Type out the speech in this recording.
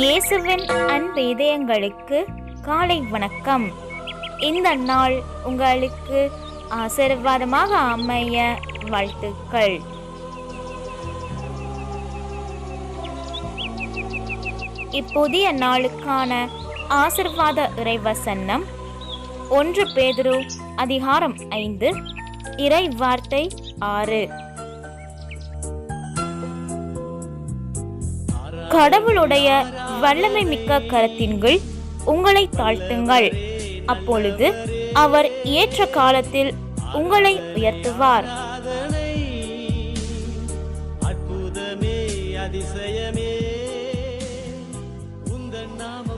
இயேசுவின் அன்பேதயங்களுக்கு காலை வணக்கம். இந்த நாள் உங்களுக்கு ஆசீர்வாதமாக அமைய வாழ்த்துக்கள். இப்புதிய நாளுக்கான ஆசிர்வாத இறைவசன்னம் ஒன்று பேதுரு அதிகாரம் ஐந்து இறை வார்த்தை ஆறு. கடவுளுடைய வல்லமை மிக்க கரத்தின் கீழ் உங்களை தாழ்த்துங்கள். அப்பொழுது அவர் ஏற்ற காலத்தில் உங்களை உயர்த்துவார். அற்புதமே அதிசயமே நாம